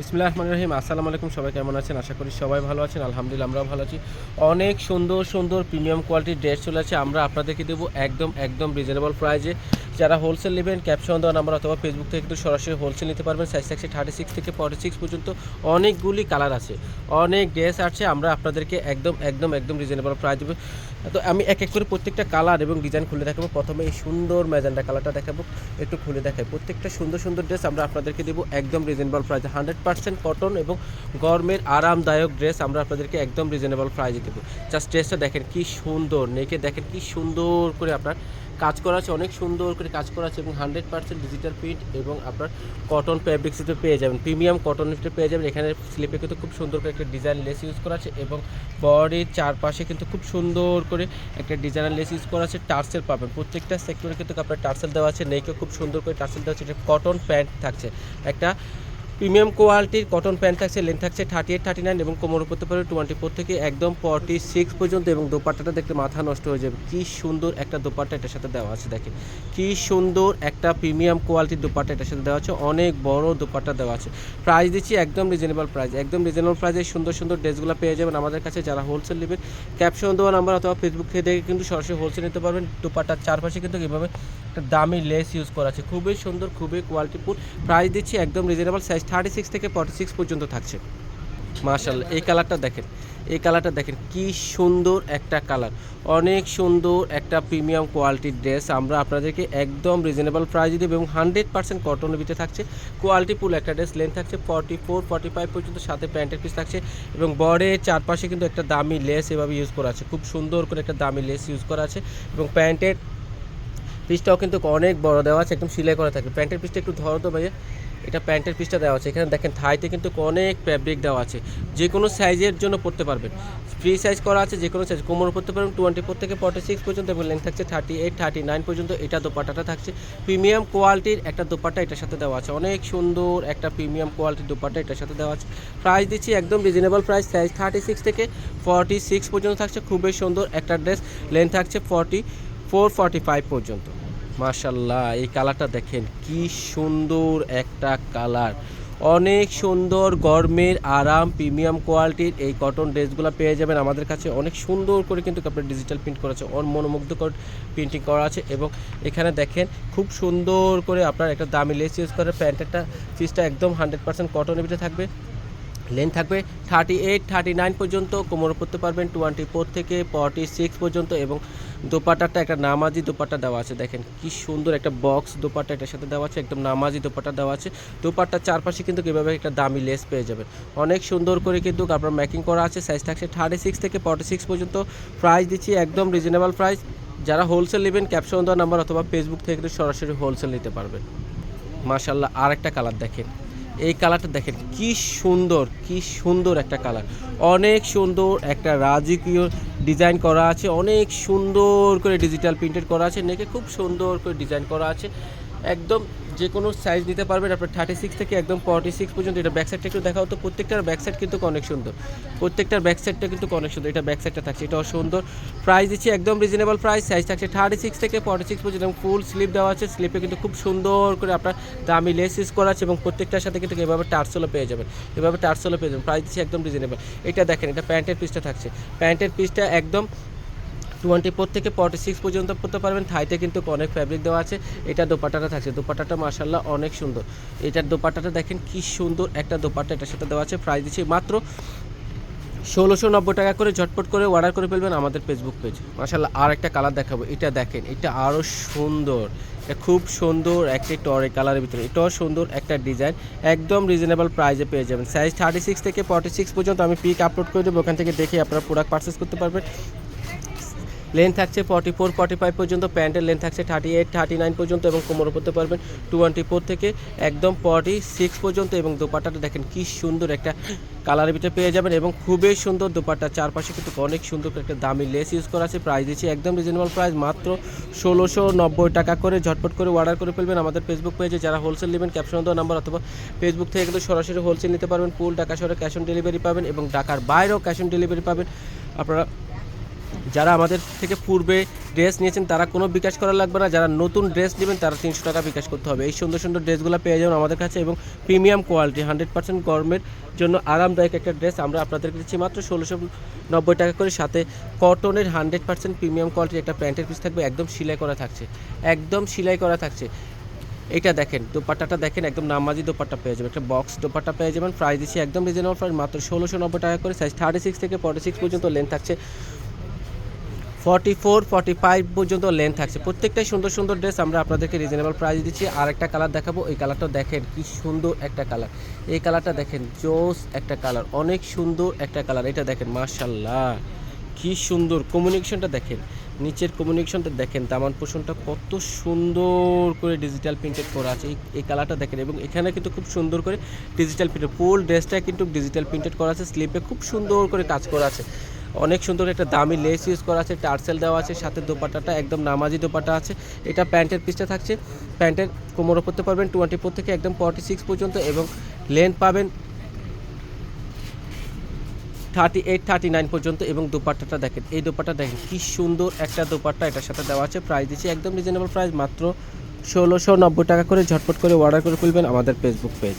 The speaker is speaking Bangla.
ইসমিল্লাহ রহমান রহিম আসসালামু আলাইকুম, সবাই কেমন আছেন? আশা করি সবাই ভালো আছেন। আলহামদুলিল্লাহ, আমরাও ভালো আছি। অনেক সুন্দর সুন্দর প্রিমিয়াম কোয়ালিটির ড্রেস চলে আছে আমরা আপনাদেরকে দেবো একদম একদম রিজনেবল প্রাইজে যারা হোলসেল নেবেন ক্যাপশন দেওয়া নাম্বার অথবা ফেসবুক থেকে কিন্তু সরাসরি হোলসেল নিতে পারবেন। সাইজ থাকছে থার্টি সিক্স থেকে ফর্টি সিক্স পর্যন্ত অনেকগুলি কালার আছে। অনেক ড্রেস আছে, আমরা আপনাদেরকে একদম একদম একদম রিজনেবল প্রাইস দেবো। তো আমি এক এক করে প্রত্যেকটা কালার এবং ডিজাইন খুলে দেখাবো। প্রথমে এই সুন্দর ম্যাজেন্ডা কালারটা দেখাবো, একটু খুলে দেখাই। প্রত্যেকটা সুন্দর সুন্দর ড্রেস আমরা আপনাদেরকে দেবো একদম রিজনেবল প্রাইসে হান্ড্রেড পার্সেন্ট কটন এবং গরমের আরামদায়ক ড্রেস আমরা আপনাদেরকে একদম রিজনেবল প্রাইসে দেবো। জাস্ট ড্রেসটা দেখেন কি সুন্দর নেকে দেখেন কি সুন্দর করে আপনার কাজ করা আছে, অনেক সুন্দর করে কাজ করা আছে এবং হান্ড্রেড পার্সেন্ট ডিজিটাল প্রিন্ট এবং আপনার কটন ফ্যাব্রিক্সিতে পেয়ে যাবেন প্রিমিয়াম কটন পেয়ে যাবেন। এখানে স্লিপে কিন্তু খুব সুন্দর করে একটা ডিজাইন লেস ইউজ করা আছে এবং বডির চারপাশে কিন্তু খুব সুন্দর করে একটা ডিজাইনার লেস ইউজ করা আছে, টার্সেল পাবেন। প্রত্যেকটা সেক্টরে কিন্তু আপনার টার্সেল দেওয়া আছে নেকে খুব সুন্দর করে টার্সেল দেওয়া আছে, এটা কটন প্যান্ট থাকছে। একটা প্রিমিয়াম কোয়ালিটির কটন প্যান্ট থাকছে, লেন্থ থাকছে থার্টি এইট থার্টি নাইন এবং কোমর করতে পারে টোয়েন্টি ফোর থেকে একদম ফর্টি সিক্স পর্যন্ত এবং দোপাট্টাটা দেখতে মাথা নষ্ট হয়ে যাবে। কি সুন্দর একটা দোপাট্টা এটার সাথে দেওয়া আছে, দেখেন। কি সুন্দর একটা প্রিমিয়াম কোয়ালিটির দোপাট্টা এটার সাথে দেওয়া আছে, অনেক বড় দোপাট্টা দেওয়া আছে। প্রাইস দিচ্ছি একদম রিজনেবল প্রাইস একদম রিজনেবল প্রাইসে সুন্দর সুন্দর ড্রেসগুলো পেয়ে যাবেন আমাদের কাছে যারা হোলসেল নেবেন। ক্যাপশন দেওয়া নাম্বার অথবা ফেসবুক থেকে দেখে কিন্তু সরাসরি হোলসেল নিতে পারবেন। দোপাট্টার চারপাশে কিন্তু এভাবে একটা দামি লেস ইউজ করা আছে। খুবই সুন্দর, খুবই কোয়ালিটিফুল প্রাইস দিচ্ছি একদম রিজনেবল সাইজ থার্টি সিক্স থেকে ফর্টি সিক্স পর্যন্ত থাকছে। মার্শাল্লাহ এই কালারটা দেখেন, এই কালারটা দেখেন, কি সুন্দর একটা কালার অনেক সুন্দর একটা প্রিমিয়াম কোয়ালিটির ড্রেস আমরা আপনাদেরকে একদম রিজনেবল প্রাইস দেবো এবং হান্ড্রেড পার্সেন্ট কটনের ভিতরে থাকছে। কোয়ালিটিফুল একটা ড্রেস লেন্থ থাকছে ফর্টি ফোর ফর্টি ফাইভ পর্যন্ত সাথে প্যান্টের পিস থাকছে এবং বডের চারপাশে কিন্তু একটা দামি লেস এভাবে ইউজ করা আছে। খুব সুন্দর করে একটা দামি লেস ইউজ করা আছে এবং প্যান্টের পিসটাও কিন্তু অনেক বড় দেওয়া আছে, একদম সিলাই করা থাকে। প্যান্টের পিসটা একটু ধরো তো ভাইয়া। এটা প্যান্টের পিসটা দেওয়া আছে। এখানে দেখেন থাইতে কিন্তু অনেক ফ্যাব্রিক দেওয়া আছে। যে কোনো সাইজের জন্য পড়তে পারবেন। ফ্রি সাইজ করা আছে যে কোনো সাইজ কোমর পড়তে পারবেন টোয়েন্টি ফোর থেকে ফর্টি সিক্স পর্যন্ত এবং লেন্থ থাকছে থার্টি এইট থার্টি নাইন পর্যন্ত এটা দোপাট্টাটা থাকছে। প্রিমিয়াম কোয়ালিটির একটা দোপাট্টা এটার সাথে দেওয়া আছে। অনেক সুন্দর একটা প্রিমিয়াম কোয়ালিটির দোপাট্টা এটার সাথে দেওয়া আছে। প্রাইস দিচ্ছি একদম reasonable price size thirty six থেকে ফর্টি সিক্স পর্যন্ত থাকছে। খুবই সুন্দর একটা ড্রেস লেন্থ থাকছে ফর্টি ফোর ফর্টি ফাইভ পর্যন্ত। মাশাল্লাহ এই কালারটা দেখেন, কি সুন্দর একটা কালার। অনেক সুন্দর গরমের আরাম, প্রিমিয়াম কোয়ালিটির এই কটন ড্রেসগুলো পেয়ে যাবেন। আমাদের কাছে অনেক সুন্দর করে কিন্তু আপনার ডিজিটাল প্রিন্ট করা আছে, অন মনোমুগ্ধকর প্রিন্টিং করা আছে এবং এখানে দেখেন, খুব সুন্দর করে আপনার একটা দামি লেস ইউজ করে প্যান্টেরটা পিসটা একদম হান্ড্রেড পার্সেন্ট কটনের ভিতরে থাকবে। লেন্থ থাকবে থার্টি এইট থার্টি নাইন পর্যন্ত, কোমর করতে পারবেন টোয়েন্টি ফোর থেকে ফর্টি সিক্স পর্যন্ত এবং দোপাট্টাটা একটা নামাজি দোপাট্টা দেওয়া আছে, দেখেন কি সুন্দর একটা বক্স দোপাট্টা এটার সাথে দেওয়া আছে, একদম নামাজি দোপাট্টা দেওয়া আছে। দোপাট্টার চারপাশে কিন্তু এভাবে একটা দামি লেস পেয়ে যাবেন। অনেক সুন্দর করে কিন্তু আপনার ম্যাকিং করা আছে সাইজ থাকছে থার্টি সিক্স থেকে ফর্টি সিক্স পর্যন্ত। প্রাইস দিচ্ছি একদম রিজনেবল প্রাইস যারা হোলসেল নেবেন ক্যাপশন দেওয়া নাম্বার অথবা ফেসবুক থেকে কিন্তু সরাসরি হোলসেল নিতে পারবেন। মাশাল্লাহ আর একটা কালার দেখেন। এই কালারটা দেখেন, কি সুন্দর কি সুন্দর একটা কালার অনেক সুন্দর একটা রাজকীয় ডিজাইন করা আছে, অনেক সুন্দর করে ডিজিটাল প্রিন্টেড করা আছে, নেকে খুব সুন্দর করে ডিজাইন করা আছে। একদম যে কোনো সাইজ নিতে পারবেন। আপনার থার্টি সিক্স থেকে একদম ফর্টি সিক্স পর্যন্ত। এটা ব্যাক সাইডটা একটু দেখাও তো, প্রত্যেকটার ব্যাক সাইড কিন্তু অনেক সুন্দর। প্রত্যেকটার ব্যাক সাইডটা কিন্তু অনেক সুন্দর। এটা ব্যাক সাইডটা থাকছে। এটাও সুন্দর। প্রাইস দিচ্ছি একদম রিজনেবল প্রাইস সাইজ থাকছে থার্টি সিক্স থেকে ফর্টি সিক্স পর্যন্ত। এবং ফুল স্লিপ দেওয়া আছে। স্লিপে কিন্তু খুব সুন্দর করে আপনার দামি লেস ইউজ করা আছে এবং প্রত্যেকটার সাথে কিন্তু এভাবে টার্সেলও পেয়ে যাবেন। এভাবে টার্সেলও পেয়ে যাবেন। প্রাইস দিচ্ছি একদম রিজনেবল এটা দেখেন, এটা প্যান্টের পিসটা থাকছে। প্যান্টের পিসটা একদম টোয়েন্টি ফোর থেকে ফর্টি সিক্স পর্যন্ত পড়তে পারবেন। থাইতে কিন্তু অনেক ফ্যাব্রিক দেওয়া আছে। এটা দোপাট্টাটা থাকছে। দোপাট্টাটা মার্শাল্লাহ অনেক সুন্দর। এটার দোপাট্টাটা দেখেন কি সুন্দর একটা দোপাট্টা এটার সাথে দেওয়া আছে। প্রাইস দিচ্ছি মাত্র ষোলোশো নব্বই টাকা করে ঝটপট করে অর্ডার করে ফেলবেন আমাদের ফেসবুক পেজ মার্শাল্লাহ আর একটা কালার দেখাবো। এটা দেখেন, এটা আরও সুন্দর। এটা খুব সুন্দর একটি টরে কালারের ভিতরে। এটাও সুন্দর একটা ডিজাইন একদম রিজনেবল প্রাইসে পেয়ে যাবেন। সাইজ থার্টি সিক্স থেকে ফর্টি সিক্স পর্যন্ত আমি পিক আপলোড করে দেবো। ওখান থেকে দেখে আপনারা প্রোডাক্ট পারচেস করতে পারবেন। লেন্থ থাকছে ফর্টি ফোর ফর্টি ফাইভ পর্যন্ত প্যান্টের লেন্থ থাকছে থার্টি এইট থার্টি নাইন পর্যন্ত এবং কোমর করতে পারবেন টোয়েন্টি ফোর থেকে একদম ফর্টি সিক্স পর্যন্ত এবং দোপাট্টাটা দেখেন কি সুন্দর একটা কালারের ভিতরে পেয়ে যাবেন এবং খুবই সুন্দর দোপাট্টা। চারপাশে কিন্তু অনেক সুন্দর একটা দামি লেস ইউজ করা আছে। প্রাইস দিচ্ছি একদম রিজনেবল প্রাইস মাত্র ষোলোশো নব্বই টাকা করে ঝটপট করে অর্ডার করে ফেলবেন আমাদের ফেসবুক পেজে যারা হোলসেল নেবেন ক্যাপশন দেওয়া নাম্বার অথবা ফেসবুক থেকে কিন্তু সরাসরি হোলসেল নিতে পারবেন। ফুল টাকা সরে ক্যাশ অন ডেলিভারি পাবেন এবং ঢাকার বাইরেও ক্যাশ অন ডেলিভারি পাবেন। আপনারা যারা আমাদের থেকে পূর্বে ড্রেস নিয়েছেন, তারা কোনো বিকাশ করা লাগবে না। যারা নতুন ড্রেস নেবেন, তারা তিনশো টাকা বিকাশ করতে হবে। এই সুন্দর সুন্দর ড্রেসগুলো পেয়ে যাবেন আমাদের কাছে এবং প্রিমিয়াম কোয়ালিটি, হান্ড্রেড পার্সেন্ট গরমের জন্য আরামদায়ক একটা ড্রেস আমরা আপনাদেরকে দিচ্ছি মাত্র ষোলোশো নব্বই টাকা করে। সাথে কটনের হান্ড্রেড পার্সেন্ট প্রিমিয়াম কোয়ালিটির একটা প্যান্টের পিস থাকবে, একদম সেলাই করা থাকছে। একদম সেলাই করা থাকছে। এটা দেখেন, দোপাট্টাটা দেখেন, একদম নামাজি দোপাট্টা পেয়ে যাবেন। একটা বক্স দোপাট্টা পেয়ে যাবেন। প্রাইস দিচ্ছি একদম রিজনেবল প্রাইস মাত্র ষোলোশো নব্বই টাকা করে। সাইজ থার্টি সিক্স থেকে ফর্টি সিক্স পর্যন্ত লেন্থ থাকছে। ফর্টি ফোর, ফর্টি ফাইভ পর্যন্ত লেন্থ থাকছে। প্রত্যেকটাই সুন্দর সুন্দর ড্রেস আমরা আপনাদেরকে রিজনেবল প্রাইস দিচ্ছি। আর একটা কালার দেখাবো, এই কালারটা দেখেন কি সুন্দর একটা কালার এই কালারটা দেখেন, জোস একটা কালার অনেক সুন্দর একটা কালার এটা দেখেন মার্শাল্লাহ কি সুন্দর। কমিউনিকেশনটা দেখেন, নিচের কমিউনিকেশনটা দেখেন, দামান পোষণটা কত সুন্দর করে ডিজিটাল প্রিন্টেড করা আছে। এই কালারটা দেখেন, এবং এখানে কিন্তু খুব সুন্দর করে ডিজিটাল প্রিন্টেড ফুল ড্রেসটা কিন্তু ডিজিটাল প্রিন্টেড করা আছে। স্লিপে খুব সুন্দর করে কাজ করা আছে। অনেক সুন্দর একটা দামি লেস ইউজ করা আছে, টার্সেল দেওয়া আছে, সাথে দোপাট্টাটা, একদম নামাজি দোপাট্টা আছে। এটা প্যান্টের পিসটা থাকছে। প্যান্টের কোমর পরতে পারবেন টোয়েন্টি ফোর থেকে একদম ফর্টি সিক্স পর্যন্ত এবং লেন্থ পাবেন থার্টি এইট থার্টি নাইন পর্যন্ত এবং দোপাট্টাটা দেখেন। এই দোপাট্টা দেখেন, কি সুন্দর একটা দোপাট্টা এটার সাথে দেওয়া আছে। প্রাইস দিচ্ছি একদম রিজনেবল প্রাইস মাত্র ষোলোশো নব্বই টাকা করে ঝটপট করে অর্ডার করে ফেলবেন আমাদের ফেসবুক পেজ